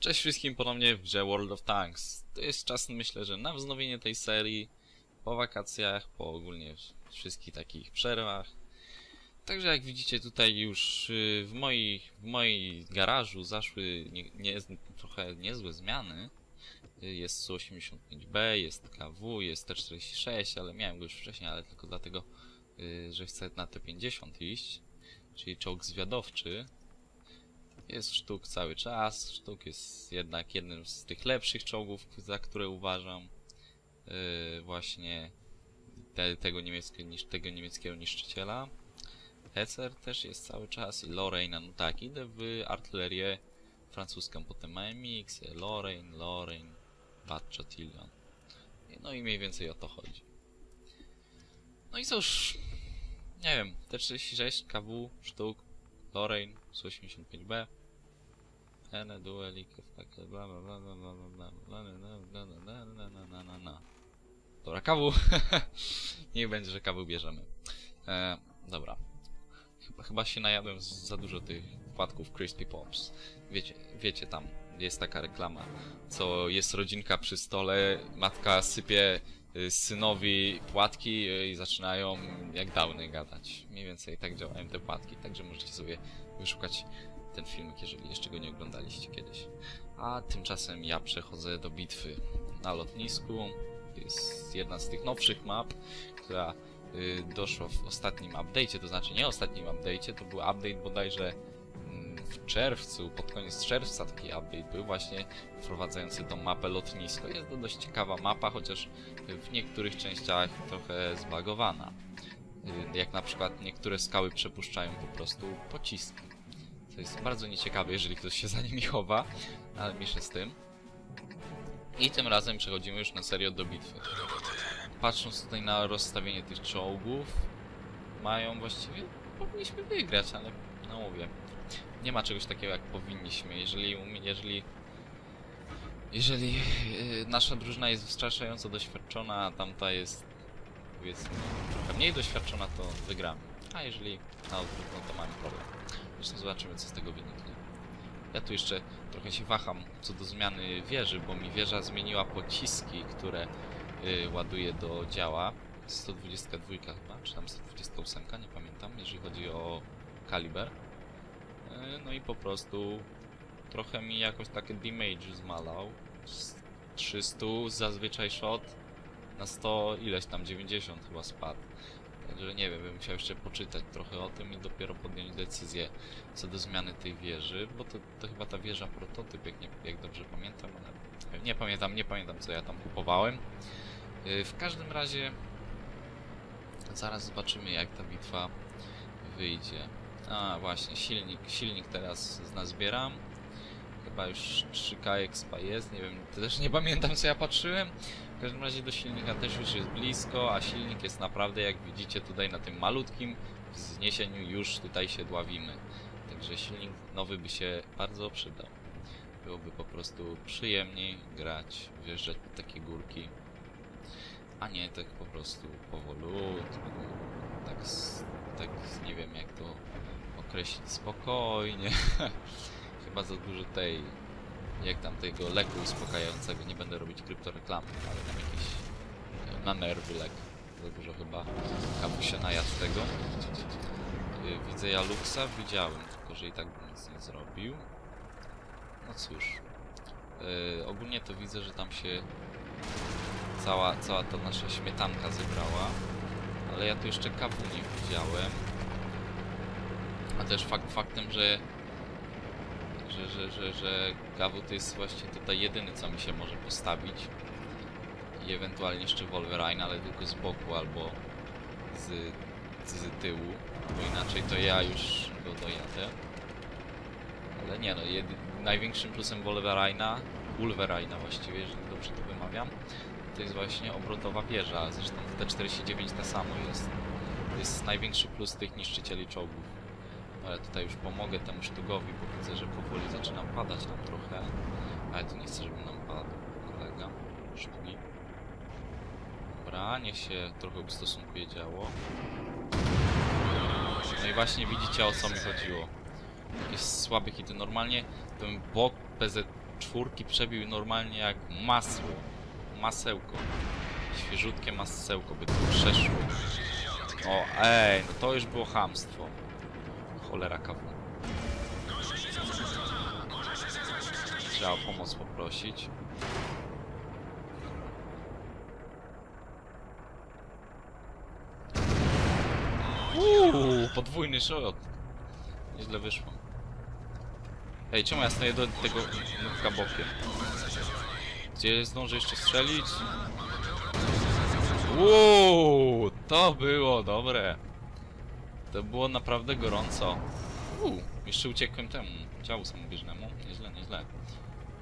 Cześć wszystkim ponownie w grze World of Tanks. To jest czas, myślę, że na wznowienie tej serii po wakacjach, po ogólnie wszystkich takich przerwach. Także jak widzicie tutaj już y, w mojej, w mojej garażu zaszły nie, nie, trochę niezłe zmiany. Y, Jest Su-85B, jest KW, jest T-46, ale miałem go już wcześniej, ale tylko dlatego, y, że chcę na T-50 iść, czyli czołg zwiadowczy. Jest sztuk cały czas. Sztuk jest jednak jednym z tych lepszych czołgów, za które uważam. Yy, właśnie te, tego, niemieckie, niż, tego niemieckiego niszczyciela. Hecer też jest cały czas i Lorraine, no tak, idę w artylerię francuską, potem AMX, Lorraine, Lorraine, Bad Chatillon. No i mniej więcej o to chodzi. No i cóż, nie wiem, T36, KW, sztuk, Lorraine, Su-85B, Ene, duelik, takie bla bla bla bla bla bla bla bla bla bla bla bla Dobra, kawu. Niech będzie, że kawu bierzemy. E, dobra. Chyba, chyba się najadłem za dużo tych płatków Crispy Pops. Wiecie, wiecie tam, jest taka reklama, co jest rodzinka przy stole, matka sypie y, synowi płatki y, i zaczynają jak dawny gadać. Mniej więcej tak działają te płatki, także możecie sobie wyszukać ten filmik, jeżeli jeszcze go nie oglądaliście kiedyś. A tymczasem ja przechodzę do bitwy na lotnisku. To jest jedna z tych nowszych map, która y, doszła w ostatnim update'cie, to znaczy nie ostatnim update'cie, to był update bodajże w czerwcu, pod koniec czerwca taki update był właśnie wprowadzający tą mapę lotnisko. Jest to dość ciekawa mapa, chociaż w niektórych częściach trochę zbagowana. Y, Jak na przykład niektóre skały przepuszczają po prostu pociski. To jest bardzo nieciekawe, jeżeli ktoś się za nimi chowa, ale mniejsza z tym. I tym razem przechodzimy już na serio do bitwy. Patrząc tutaj na rozstawienie tych czołgów, mają właściwie... powinniśmy wygrać, ale no mówię. Nie ma czegoś takiego jak powinniśmy. Jeżeli, jeżeli jeżeli yy, nasza drużyna jest wystarczająco doświadczona, a tamta jest powiedzmy trochę mniej doświadczona, to wygramy. A jeżeli na odwrót, no to mamy problem. Zresztą zobaczymy, co z tego wyniknie. Ja tu jeszcze trochę się waham co do zmiany wieży, bo mi wieża zmieniła pociski, które yy, ładuje do działa. 122 chyba, czy tam 128, nie pamiętam, jeżeli chodzi o kaliber. Yy, no i po prostu trochę mi jakoś takie damage zmalał. Z 300 zazwyczaj shot na 100 ileś tam 90 chyba spadł. Także nie wiem, bym musiał jeszcze poczytać trochę o tym i dopiero podjąć decyzję co do zmiany tej wieży, bo to, to chyba ta wieża prototyp, jak, nie, jak dobrze pamiętam, ale nie pamiętam, nie pamiętam co ja tam kupowałem. Yy, w każdym razie zaraz zobaczymy jak ta bitwa wyjdzie. A właśnie, silnik, silnik teraz nazbieram. Chyba już 3K expa jest, nie wiem, też nie pamiętam co ja patrzyłem. W każdym razie do silnika też już jest blisko, a silnik jest naprawdę, jak widzicie tutaj na tym malutkim wzniesieniu już tutaj się dławimy. Także silnik nowy by się bardzo przydał. Byłoby po prostu przyjemniej grać, wjeżdżać po takie górki. A nie tak po prostu powolutku, tak, tak nie wiem jak to określić, spokojnie. Chyba za dużo tej jak tam tego leku uspokajającego, nie będę robić kryptoreklamy, ale tam jakiś e, na nerwy lek. Za dużo chyba kapusia najadł tego. Y, Widzę ja Luxa, widziałem, tylko że i tak bym nic nie zrobił. No cóż. Y, ogólnie to widzę, że tam się cała, cała ta nasza śmietanka zebrała. Ale ja tu jeszcze kawu nie widziałem. A też fakt faktem, że że, że, że, że jest właśnie tutaj jedyny, co mi się może postawić. I ewentualnie jeszcze Wolverine, ale tylko z boku albo z, z tyłu, bo inaczej to ja już go dojadę. Ale nie no, jedy, największym plusem Wolverine'a, Wolverine'a właściwie, jeżeli dobrze to wymawiam, to jest właśnie obrotowa wieża. Zresztą w T49 ta samo jest. To jest największy plus tych niszczycieli czołgów. Ale tutaj już pomogę temu sztugowi, bo widzę, że powoli zaczyna padać nam trochę. Ale to nie chcę, żeby nam padł kolega. Sztugi. Dobra, się trochę ustosunkuje działo. No i właśnie widzicie o co mi chodziło. Jakieś słabe hity. Normalnie ten bok PZ czwórki przebił normalnie jak masło. Masełko. Świeżutkie masełko by tu przeszło. O, ej, no to już było chamstwo. Cholera kawu. Trzeba o pomoc poprosić. Uuu, podwójny shot. Nieźle wyszło. Ej, czemu ja stoję do tego nubka bokiem? Gdzie zdążę jeszcze strzelić? Uuu, to było dobre. To było naprawdę gorąco. Uuu, jeszcze uciekłem temu działu samobieżnemu. Nieźle, nieźle.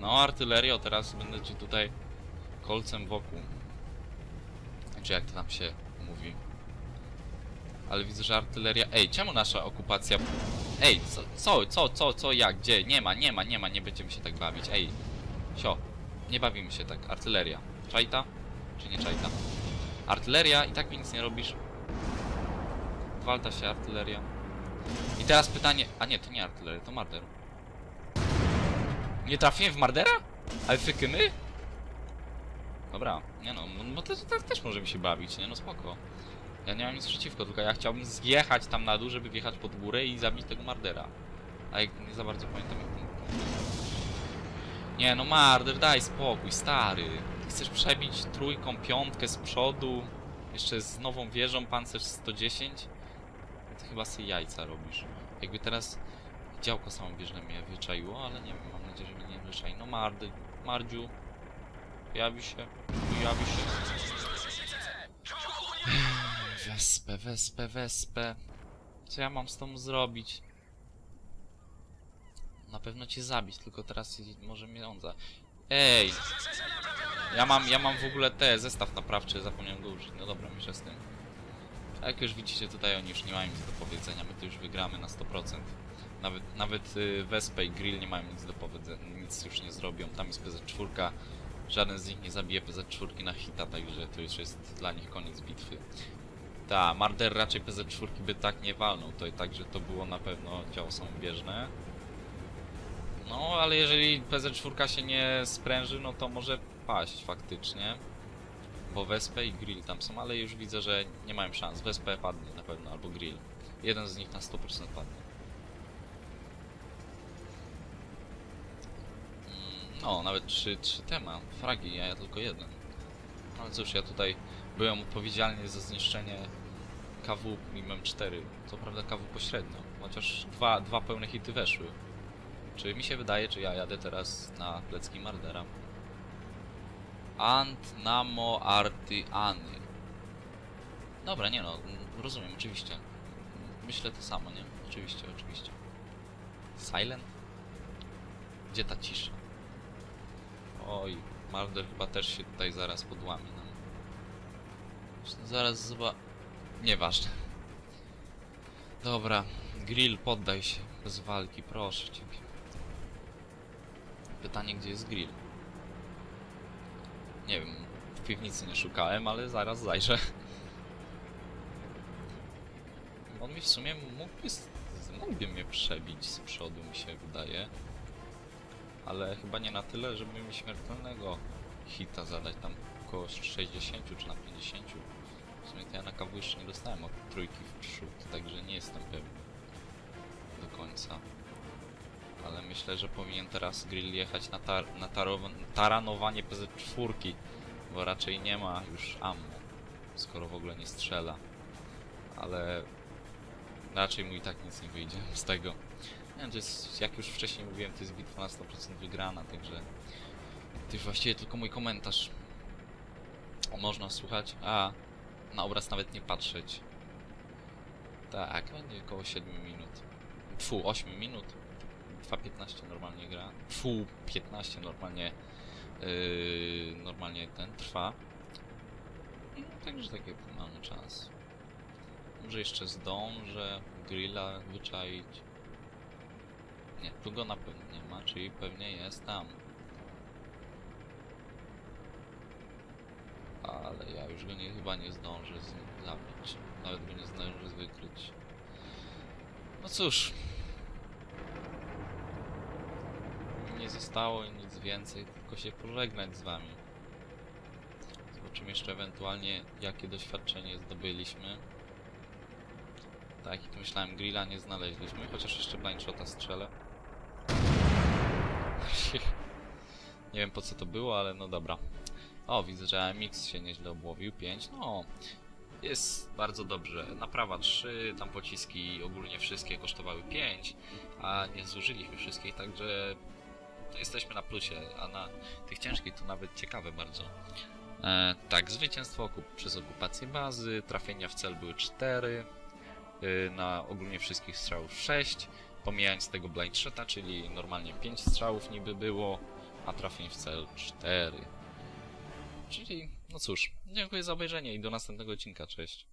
No, artylerio, teraz będę ci tutaj kolcem wokół. Czy jak to tam się mówi. Ale widzę, że artyleria... Ej, czemu nasza okupacja... Ej, co, co, co, co, co, jak, gdzie? Nie ma, nie ma, nie ma, nie będziemy się tak bawić. Ej, sio, nie bawimy się tak. Artyleria. Czajta? Czy nie czajta? Artyleria i tak mi nic nie robisz. Walta się artyleria. I teraz pytanie... A nie, to nie artyleria, to marder. Nie trafiłem w mardera? Ale? Dobra, nie no, no to też możemy się bawić, nie no spoko. Ja nie mam nic przeciwko, tylko ja chciałbym zjechać tam na dół, żeby wjechać pod górę i zabić tego Mardera. A jak nie za bardzo pamiętam jak... Nie no Marder, daj spokój, stary. Chcesz przebić trójką, piątkę z przodu, jeszcze z nową wieżą, pancerz 110? Chyba sobie jajca robisz. Jakby teraz działko samobieżne mnie wyczaiło, ale nie wiem, mam nadzieję, że mnie nie wyczai. No Mardy, Mardziu, pojawi się, pojawi się. Wespę, wespę, wespę. Co ja mam z tą zrobić? Na pewno cię zabić, tylko teraz może mnie on za... Ej! Ja mam, ja mam w ogóle te, zestaw naprawczy, zapomniałem go użyć. No dobra, myślę z tym. A jak już widzicie, tutaj oni już nie mają nic do powiedzenia, my tu już wygramy na 100%. Nawet, nawet y, Wespa i Grill nie mają nic do powiedzenia, nic już nie zrobią. Tam jest PZ4, żaden z nich nie zabije PZ4 na hita, także to już jest dla nich koniec bitwy. Ta, Marder raczej PZ4 by tak nie walnął, to i tak, że to było na pewno działo samobieżne. No, ale jeżeli PZ4 się nie spręży, no to może paść faktycznie. Bo Wespę i Grill tam są, ale już widzę, że nie mają szans. Wespę padnie na pewno, albo Grill. Jeden z nich na 100% padnie. Mm, No, nawet trzy, trzy tema. Fragi, a ja tylko jeden. Ale cóż, ja tutaj byłem odpowiedzialny za zniszczenie KW i MEM4. Co prawda KW pośrednio, chociaż dwa, dwa pełne hity weszły. Czy mi się wydaje, czy ja jadę teraz na plecki Mardera? Ant Namo Arty Any. Dobra, nie no, rozumiem, oczywiście. Myślę to samo, nie? Oczywiście, oczywiście. Silent? Gdzie ta cisza? Oj, Marder chyba też się tutaj zaraz nam. Zresztą Zaraz zoba... Nieważne. Dobra, Grill, poddaj się. Bez walki, proszę ciebie. Pytanie, gdzie jest Grill? Nie wiem, w piwnicy nie szukałem, ale zaraz zajrzę. On mi w sumie mógłby, mógłby mnie przebić z przodu, mi się wydaje. Ale chyba nie na tyle, żeby mi śmiertelnego hita zadać tam około 60 czy na 50. W sumie to ja na kawu jeszcze nie dostałem od trójki w przód, także nie jestem pewny do końca. Ale myślę, że powinien teraz Grill jechać na, tar na taranowanie PZ4, bo raczej nie ma już ammo, skoro w ogóle nie strzela. Ale raczej mu i tak nic nie wyjdzie z tego. Nie to jest, jak już wcześniej mówiłem, to jest bitwa na 100% wygrana, także to już właściwie tylko mój komentarz. O, można słuchać, a na obraz nawet nie patrzeć. Tak, będzie około 7 minut. Fu, 8 minut. 2.15 normalnie gra. Fu, 15 normalnie yy, normalnie ten trwa. No, także taki mamy czas. Może jeszcze zdążę grilla wyczaić. Nie, tu go na pewno nie ma, czyli pewnie jest tam. Ale ja już go nie, chyba nie zdążę zabić. Nawet go nie zdążę wykryć. No cóż. Zostało nic więcej, tylko się pożegnać z wami. Zobaczymy jeszcze ewentualnie, jakie doświadczenie zdobyliśmy. Tak jak myślałem, grilla nie znaleźliśmy, chociaż jeszcze blindshota strzelę. nie wiem po co to było, ale no dobra. O, widzę, że AMX się nieźle obłowił. 5, no. Jest bardzo dobrze. Naprawa 3, tam pociski ogólnie wszystkie kosztowały 5, a nie zużyliśmy wszystkich, także to jesteśmy na plusie, a na tych ciężkich to nawet ciekawe bardzo. E, tak, zwycięstwo okup przez okupację bazy, trafienia w cel były 4, y, na ogólnie wszystkich strzałów 6, pomijając tego blind shota, czyli normalnie 5 strzałów niby było, a trafień w cel 4. Czyli, no cóż, dziękuję za obejrzenie i do następnego odcinka, cześć.